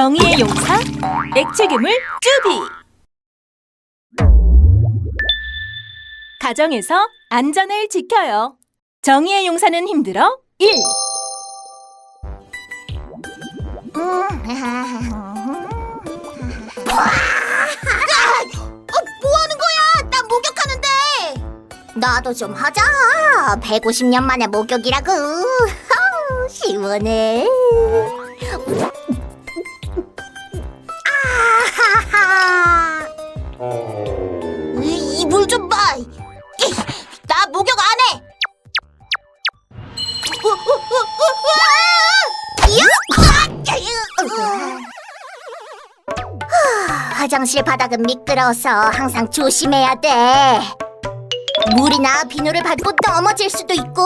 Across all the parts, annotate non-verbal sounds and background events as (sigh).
정의의 용사 액체 괴물 쭈비 가정에서 안전을 지켜요. 정의의 용사는 힘들어 1. 뭐 하는 거야? 나 목욕하는데. 나도 좀 하자. 150년 만에 목욕이라고. (laughs) 시원해. 화장실 바닥은 미끄러워서 항상 조심해야 돼. 물이나 비누를 밟고 넘어질 수도 있고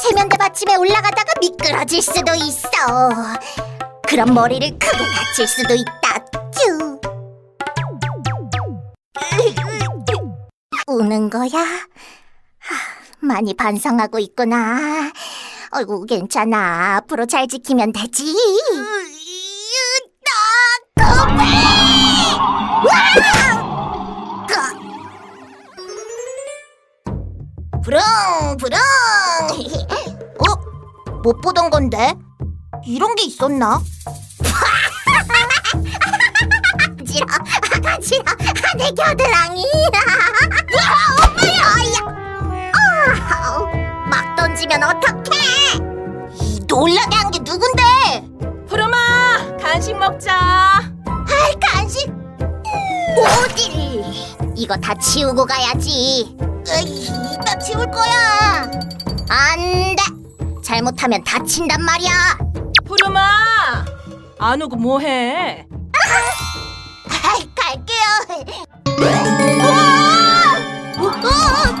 세면대 받침에 올라가다가 미끄러질 수도 있어. 그럼 머리를 크게 다칠 수도 있다. 쭈. 우는 거야? 하, 많이 반성하고 있구나. 어이구 괜찮아. 앞으로 잘 지키면 되지. 부릉 부릉. (laughs) 어? 못 보던 건데? 이런 게 있었나? (laughs) 가지러 가지러 내 겨드랑이. (laughs) 아, 엄마야! 아, 막 던지면 어떡해? 이 놀라게 한 게 누군데? 푸르마 간식 먹자. 아이 간식. 어디 이거 다 치우고 가야지. 으이, 치울 거야 안 돼 잘못하면 다친단 말이야 푸르마 안 오고 뭐해? 아이, 갈게요 우와! 우와!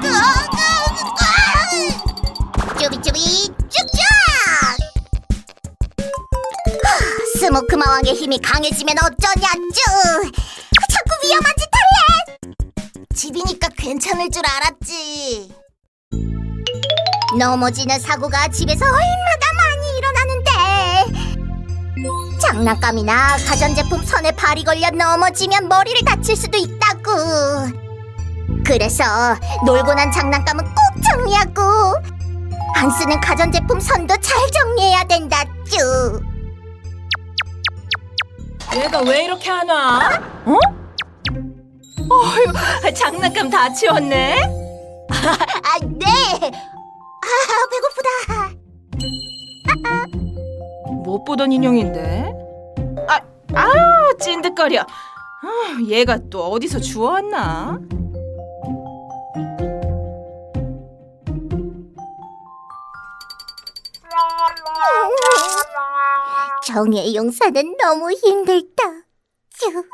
그, 그, 그. 쭈비쭈비 쭉쭉 하, 스모크 마왕의 힘이 강해지면 어쩌냐 쭈 자꾸 위험한 짓 할래 집이니까 괜찮을 줄 알았지 넘어지는 사고가 집에서 얼마나 많이 일어나는데 장난감이나 가전제품 선에 발이 걸려 넘어지면 머리를 다칠 수도 있다고 그래서 놀고 난 장난감은 꼭 정리하고 안 쓰는 가전제품 선도 잘 정리해야 된다 쭈 얘가 왜 이렇게 안 와? 어? 어휴, 장난감 다 치웠네. (laughs) 못 보던 인형인데. 아, 아유 찐득거려. 아, 얘가 또 어디서 주워왔나? 정의 용사는 너무 힘들다. 쭈.